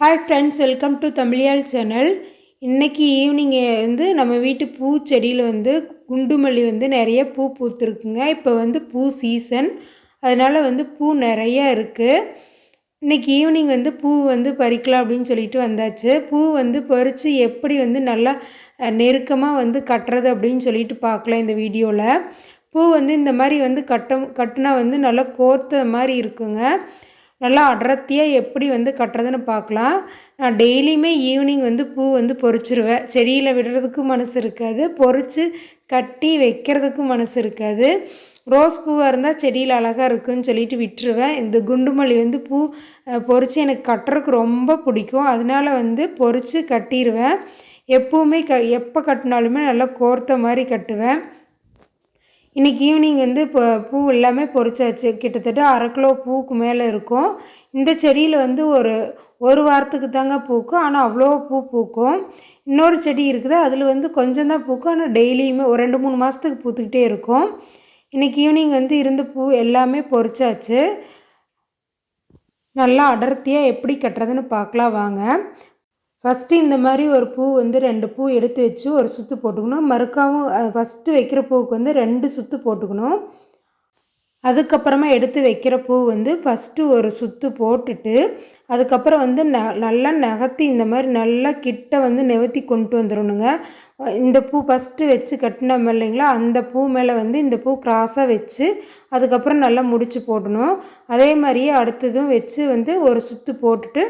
Hi friends welcome to Tamizhiyal channel இன்றைக்கி evening வந்து நம்ம வீட்டு பூச்செடியில் வந்து குண்டுமல்லி வந்து நிறைய பூ பூத்துருக்குங்க. இப்போ வந்து பூ சீசன் அதனால் வந்து பூ நிறைய இருக்குது இன்றைக்கி ஈவினிங் வந்து பூ வந்து பறிக்கலாம் அப்படின்னு சொல்லிட்டு வந்தாச்சு. பூ வந்து பறித்து எப்படி வந்து நல்லா நெருக்கமாக வந்து கட்டுறது அப்படின்னு சொல்லிட்டு பார்க்கலாம் இந்த வீடியோவில் பூ வந்து இந்த மாதிரி வந்து கட்ட கட்டினா வந்து நல்லா கோர்த்த மாதிரி இருக்குங்க. நல்லா அடர்த்தியாக எப்படி வந்து கட்டுறதுன்னு பார்க்கலாம். நான் டெய்லியுமே ஈவினிங் வந்து பூ வந்து பொறிச்சிருவேன். செடியில் விடுறதுக்கும் மனசு இருக்காது. பொறிச்சு கட்டி வைக்கிறதுக்கும் மனசு இருக்காது. ரோஸ் பூவாக இருந்தால் செடியில் அழகாக இருக்குன்னு சொல்லிட்டு விட்டுருவேன். இந்த குண்டுமல்லி வந்து பூ பொறிச்சு எனக்கு கட்டுறதுக்கு ரொம்ப பிடிக்கும். அதனால வந்து பொறிச்சு கட்டிடுவேன் எப்போவுமே க எப்போ கட்டினாலுமே நல்லா கோர்த்த மாதிரி கட்டுவேன். இன்றைக்கி ஈவினிங் வந்து இப்போ பூ எல்லாமே பொறிச்சாச்சு கிட்டத்தட்ட அரை கிலோ பூக்கு மேலே இருக்கும். இந்த செடியில் வந்து ஒரு ஒரு வாரத்துக்கு தாங்க பூக்கும். ஆனால் அவ்வளோ பூ பூக்கும். இன்னொரு செடி இருக்குது. அதில் வந்து கொஞ்சம் தான் பூக்கும். ஆனால் டெய்லியுமே ஒரு ரெண்டு மூணு மாதத்துக்கு பூத்துக்கிட்டே இருக்கும். இன்றைக்கி ஈவினிங் வந்து இருந்த பூ எல்லாமே பொறிச்சாச்சு நல்லா அடர்த்தியாக எப்படி கட்டுறதுன்னு பார்க்கலாம் வாங்க. ஃபஸ்ட்டு இந்த மாதிரி ஒரு பூ வந்து ரெண்டு பூ எடுத்து வச்சு ஒரு சுற்று போட்டுக்கணும். மறுக்காவும் ஃபஸ்ட்டு வைக்கிற பூவுக்கு வந்து ரெண்டு சுற்று போட்டுக்கணும். அதுக்கப்புறமா எடுத்து வைக்கிற பூ வந்து ஃபஸ்ட்டு ஒரு சுற்று போட்டுட்டு அதுக்கப்புறம் வந்து ந நல்லா நகர்த்தி இந்த மாதிரி நல்லா கிட்ட வந்து நிவர்த்தி கொண்டு வந்துடணுங்க. இந்த பூ ஃபஸ்ட்டு வச்சு கட்டினோம் இல்லைங்களா? அந்த பூ மேலே வந்து இந்த பூ கிராஸாக வச்சு அதுக்கப்புறம் நல்லா முடிச்சு போடணும். அதே மாதிரியே அடுத்ததும் வச்சு வந்து ஒரு சுற்று போட்டுட்டு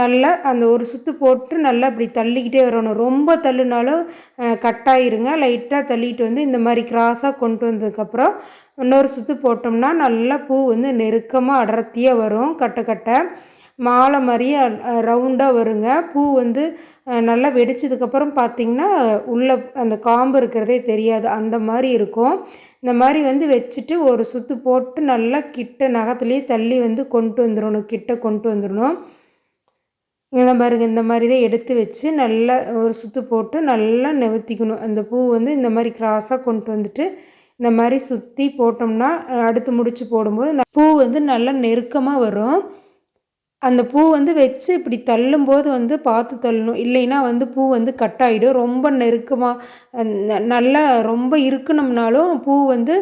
நல்லா அந்த ஒரு சுற்று போட்டு நல்லா அப்படி தள்ளிக்கிட்டே வரணும். ரொம்ப தள்ளுனாலும் கட்டாயிருங்க லைட்டாக தள்ளிட்டு வந்து இந்த மாதிரி கிராஸாக கொண்டு வந்ததுக்கப்புறம் இன்னொரு சுற்று போட்டோம்னா நல்லா பூ வந்து நெருக்கமாக அடர்த்தியாக வரும். கட்டை கட்டை. மாலை மாதிரியே ரவுண்டாக வருங்க. பூ வந்து நல்லா வெடிச்சதுக்கப்புறம் பார்த்திங்கன்னா உள்ளே அந்த காம்பு இருக்கிறதே தெரியாது. அந்த மாதிரி இருக்கும். இந்த மாதிரி வந்து வச்சுட்டு ஒரு சுற்று போட்டு நல்லா கிட்ட நகத்துலேயே தள்ளி வந்து கொண்டு வந்துடணும் கிட்ட கொண்டு வந்துடணும் இந்த பாருங்க இந்த மாதிரி தான் எடுத்து வச்சு நல்லா ஒரு சுற்று போட்டு நல்லா நிவர்த்திக்கணும். அந்த பூ வந்து இந்த மாதிரி கிராஸாக கொண்டு வந்துட்டு இந்த மாதிரி சுற்றி போட்டோம்னா அடுத்து முடிச்சு போடும்போது பூ வந்து நல்லா நெருக்கமாக வரும். அந்த பூ வந்து வச்சு இப்படி தள்ளும்போது வந்து பார்த்து தள்ளணும். இல்லைன்னா வந்து பூ வந்து கட் ஆகிடும் ரொம்ப நெருக்கமாக நல்லா ரொம்ப இருக்கணும்னாலும் பூ வந்து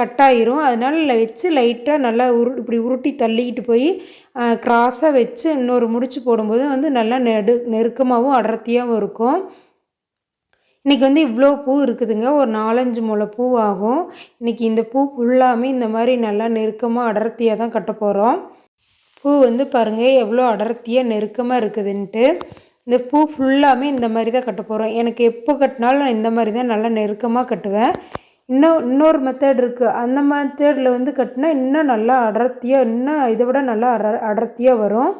கட்டாயிரும் அதனால் வச்சு லைட்டாக நல்லா உரு இப்படி உருட்டி தள்ளிக்கிட்டு போய் க்ராஸாக வச்சு இன்னொரு முடிச்சு போடும்போது வந்து நல்லா நெடு நெருக்கமாகவும் அடர்த்தியாகவும் இருக்கும். இன்றைக்கி வந்து இவ்வளோ பூ இருக்குதுங்க. ஒரு நாலஞ்சு முளை பூ ஆகும் இன்றைக்கி இந்த பூ ஃபுல்லாமே இந்த மாதிரி நல்லா நெருக்கமாக அடர்த்தியாக தான் கட்ட போகிறோம் பூ வந்து பாருங்கள் எவ்வளோ அடர்த்தியாக நெருக்கமாக இருக்குதுன்ட்டு. இந்த பூ ஃபுல்லாமே இந்த மாதிரி தான் கட்ட போகிறோம் எனக்கு எப்போ கட்டினாலும் நான் இந்த மாதிரி தான் நல்லா நெருக்கமாக கட்டுவேன். இன்னும் இன்னொரு மெத்தட் இருக்குது அந்த மெத்தடில் வந்து கட்டினா இன்னும் நல்லா அடர்த்தியாக இன்னும் இதை விட நல்லா அட அடர்த்தியாக வரும்.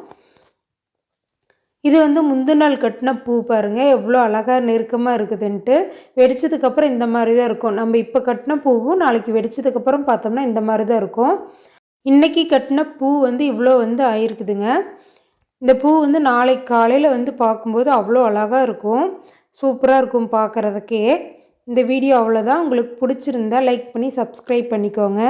இது வந்து முந்தின நாள் கட்டின பூ பாருங்கள் எவ்வளோ அழகாக நெருக்கமாக இருக்குதுன்ட்டு. வெடித்ததுக்கப்புறம் இந்த மாதிரி தான் இருக்கும். நம்ம இப்போ கட்டின பூவும் நாளைக்கு வெடித்ததுக்கப்புறம் பார்த்தோம்னா இந்த மாதிரி தான் இருக்கும். இன்றைக்கி கட்டின பூ வந்து இவ்வளோ வந்து ஆயிருக்குதுங்க. இந்த பூ வந்து நாளைக்கு காலையில் வந்து பார்க்கும்போது அவ்வளோ அழகாக இருக்கும். சூப்பராக இருக்கும் பார்க்குறதுக்கே. இந்த வீடியோ அவ்வளோதான் உங்களுக்கு பிடிச்சிருந்தா லைக் பண்ணி சப்ஸ்கிரைப் பண்ணிக்கோங்க.